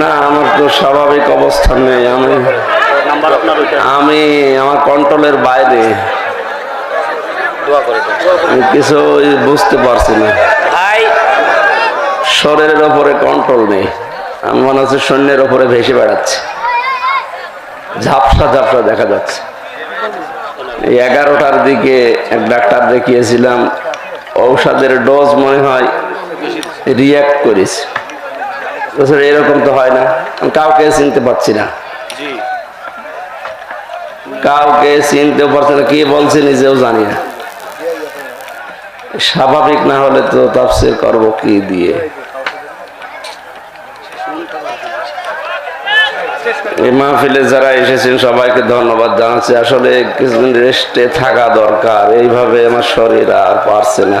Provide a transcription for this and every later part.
না আমার তো স্বাভাবিক অবস্থান নেই আমি আমি আমার কন্ট্রোলের বাইরে। কিছু বুঝতে পারছি না। শরীরের ওপরে কন্ট্রোল নেই। আমি মনে হচ্ছে সৈন্যের ওপরে ভেসে বেড়াচ্ছে। ঝাপসা ঝাপসা দেখা যাচ্ছে। এই এগারোটার দিকে এক ডাক্তার দেখিয়েছিলাম ঔষধের ডোজ মনে হয় রিয়াক্ট করেছে। এরকম তো হয় না। কাউকে চিনতে পারছি না। কাউকে চিনতে পারছি না কি বলছে নিজেও জানি না। স্বাভাবিক না হলে তো তাফসির করব কি দিয়ে? এই মাহফিলে যারা এসেছেন সবাইকে ধন্যবাদ জানাচ্ছি। আসলে কিছুদিন রেস্টে থাকা দরকার এইভাবে আমার শরীর আর পারছে না।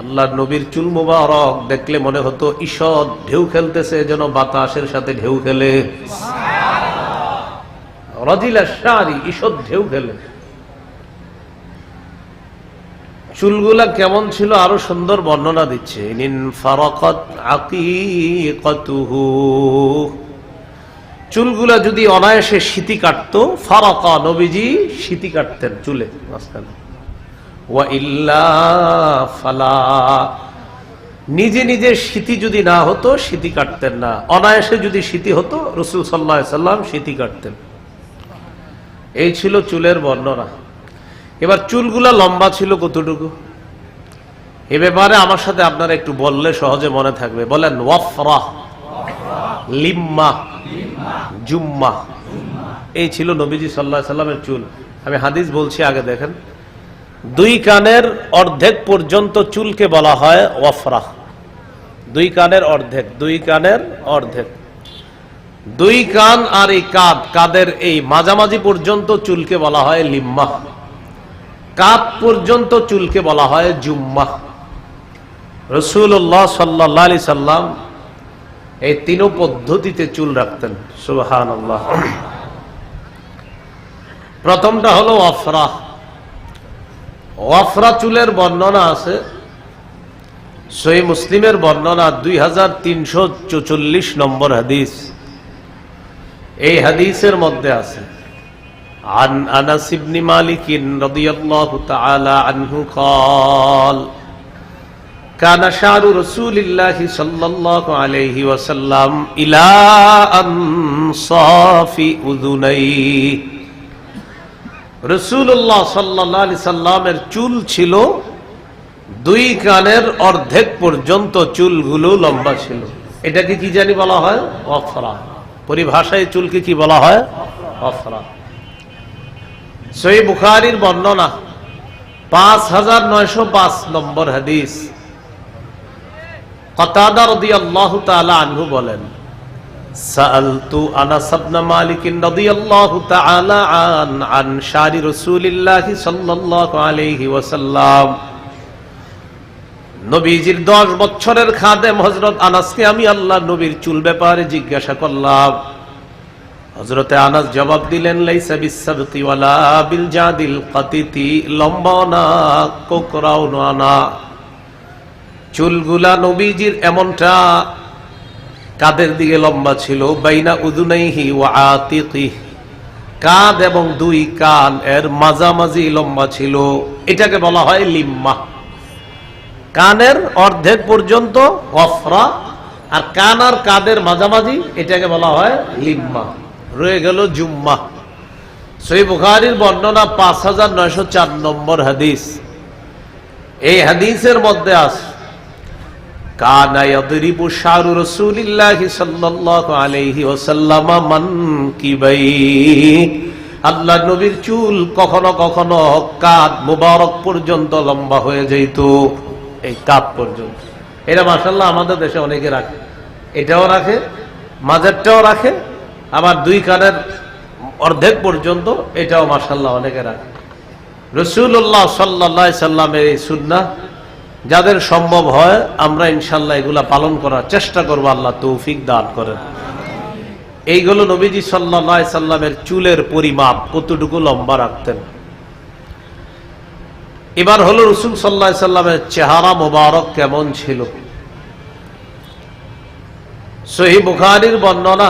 আল্লাহ নবীর চুল মুবারক দেখলে মনে হতো ঈষৎ ঢেউ খেলতেছে, যেন বাতাসের সাথে ঢেউ খেলে। রজিলা ঢেউ খেলে। চুলগুলা কেমন ছিল আরও সুন্দর বর্ণনা দিচ্ছে। চুলগুলা যদি অনায়াসে শীতি কাটতো, ফারাকা নবীজি শীতি কাটতেন চুলে মাঝখানে। নিজে নিজে শীতি যদি না হতো শীতি কাটতেন না। অনায়াসে যদি শীতি হতো, রসুল সাল্লাহ সাল্লাম শীতি কাটতেন। এই ছিল চুলের বর্ণনা। এবার চুলগুলা লম্বা ছিল কতটুকু? এ ব্যাপারে আমার সাথে আপনারা একটু বললে সহজে মনে থাকবে। বলেন, ওয়াফরা, লিম্মা, জুম্মা। এই ছিল নবীজি সাল্লাহ সাল্লামের চুল। আমি হাদিস বলছি, আগে দেখেন। দুই কানের অর্ধেক পর্যন্ত চুলকে বলা হয় ওয়াফরা। দুই কানের অর্ধেক, দুই কানের অর্ধেক। দুই কান আর এই কাদ কাদের এই মাঝামাঝি পর্যন্ত চুলকে বলা হয় লিম্মা কাদ পর্যন্ত চুলকে বলা হয় জুম্মা রসুল্লাহ সাল্লাহ সাল্লাম এই তিনও পদ্ধতিতে চুল রাখতেন। সুবাহান প্রথমটা হলো অফরা ওয়াফরা চুলের বর্ণনা আছে সই মুসলিমের বর্ণনা দুই হাজার তিনশো চৌচল্লিশ নম্বর হাদিস এই হাদিসের মধ্যে আছে عن أنس بن مالك رضي الله تعالى عنه قال كان شعر رسول الله صلى الله عليه وسلم إلى أنصاف أذنيه রসুল্লাহ সাল্লি সাল্লামের চুল ছিল দুই কানের অর্ধেক পর্যন্ত চুলগুলো লম্বা ছিল। এটাকে কি জানি বলা হয়? অফরা। পরিভাষায় চুলকে কি বলা হয়? অফরা। সই বুখারির বর্ণনা, পাঁচ হাজার নয়শো পাঁচ নম্বর হাদিস। কতাদার আল্লাহ আনহু বলেন سألت أنس بن مالك رضي الله تعالى عن عن شعر رسول الله صلى الله عليه وسلم নবীজির দশ বছরের খাদেম হজরত আনাসকে আমি আল্লাহ নবীর চুল ব্যাপারে জিজ্ঞাসা করলাম হজরতে আনাস জবাব দিলেন লাইসা বিসাবতি ওয়ালা বিল জাদিল কাতিতি লম্বা না কোকরাও না চুলগুলা নবীজির এমনটা কাদের দিকে লম্বা ছিল? বাইনা উদুনাইহি ওয়া আতিকি কাঁধ এবং দুই কান এর মাঝামাঝি লম্বা ছিল। এটাকে বলা হয় লিম্মা। কানের অর্ধেক পর্যন্ত অফরা আর কান আর কাদের মাঝামাঝি এটাকে বলা হয় লিম্মা। রয়ে গেল জুম্মা। সই বুখারির বর্ণনা পাঁচ হাজার নয়শো চার নম্বর হাদিস। এই হাদিসের মধ্যে আছে কানা ইয়াদরিবু শারু রাসূলিল্লাহি সাল্লাল্লাহু আলাইহি ওয়াসাল্লাম মানকিবাই আল্লাহ নবীর চুল কখনো কখনো কাঁধ মুবারক পর্যন্ত লম্বা হয়ে যেত, এই কাঁধ পর্যন্ত। এটা মাশাআল্লাহ আমাদের দেশে অনেকে রাখে। এটাও রাখে, মাঝেরটাও রাখে, আবার দুই কানের অর্ধেক পর্যন্ত এটাও মাশাআল্লাহ অনেকে রাখে। রসুল্লাহ সাল্লাহ সাল্লামের এই সুন্না যাদের সম্ভব হয়, আমরা ইনশাল্লাহ এগুলা পালন করার চেষ্টা করব, আল্লাহ তৌফিক দান করেন। এইগুলো নবীজি সাল্লাহ সাল্লামের চুলের পরিমাপ, কতটুকু লম্বা রাখতেন। এবার হলো রসুল সাল্লাহ সাল্লামের চেহারা মোবারক কেমন ছিল। সহি বুখারির বর্ণনা,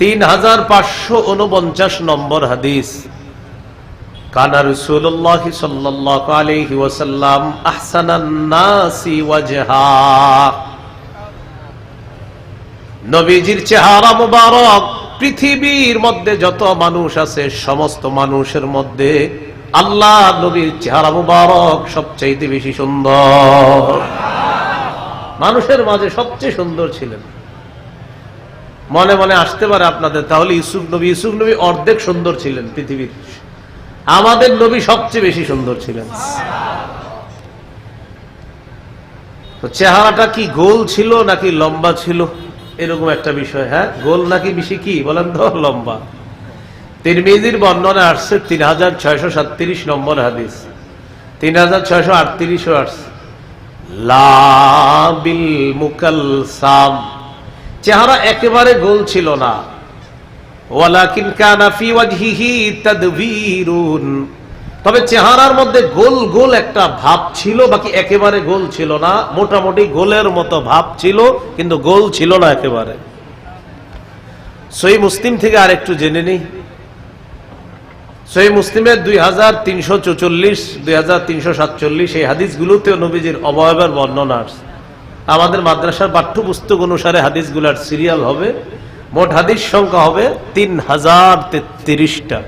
তিন হাজার পাঁচশো উনপঞ্চাশ নম্বর হাদিস। কানা রসুল্লাহ সাল্লাহ আহসানান ওয়াজহা। নবীজির চেহারা মুবারক, পৃথিবীর মধ্যে যত মানুষ আছে, সমস্ত মানুষের মধ্যে আল্লাহ নবীর চেহারা মুবারক সবচাইতে বেশি সুন্দর। মানুষের মাঝে সবচেয়ে সুন্দর ছিলেন। মনে মনে আসতে পারে আপনাদের, তাহলে ইউসুফ নবী ইউসুফ নবী অর্ধেক সুন্দর ছিলেন পৃথিবীর। আমাদের নবী সবচেয়ে বেশি সুন্দর ছিলেন। তো চেহারাটা কি গোল ছিল নাকি লম্বা ছিল? এরকম একটা বিষয় হ্যাঁ? গোল নাকি বেশি কি? বলেন তো, লম্বা। তিন তিরমিজির বর্ণনা আসছে তিন হাজার ছয়শো সাতত্রিশ নম্বর হাদিস। তিন হাজার ছয়শো আটত্রিশও আসছে। লাবিল মুকাল সাম চেহারা একেবারে গোল ছিল না। ওয়ালাকিন কানা ফি ওয়াজহিহি তাদবীরুন। তবে চেহারার মধ্যে গোল গোল একটা ভাব ছিল, বাকি একেবারে গোল ছিল না। মোটামুটি গোলের মতো ভাব ছিল, কিন্তু গোল ছিল না একেবারে। সই মুসলিম থেকে আরেকটু জেনে নেই। সই মুসলিমের দুই হাজার তিনশো চৌচল্লিশ, দুই হাজার তিনশো সাতচল্লিশ এই হাদিসগুলোতেও নবীজির অবয়বের বর্ণনা আমাদের মাদ্রাসার পাঠ্যপুস্তক অনুসারে হাদিসগুলার সিরিয়াল হবে। মোট হাদিস সংখ্যা হবে তিন হাজার তেত্রিশটা।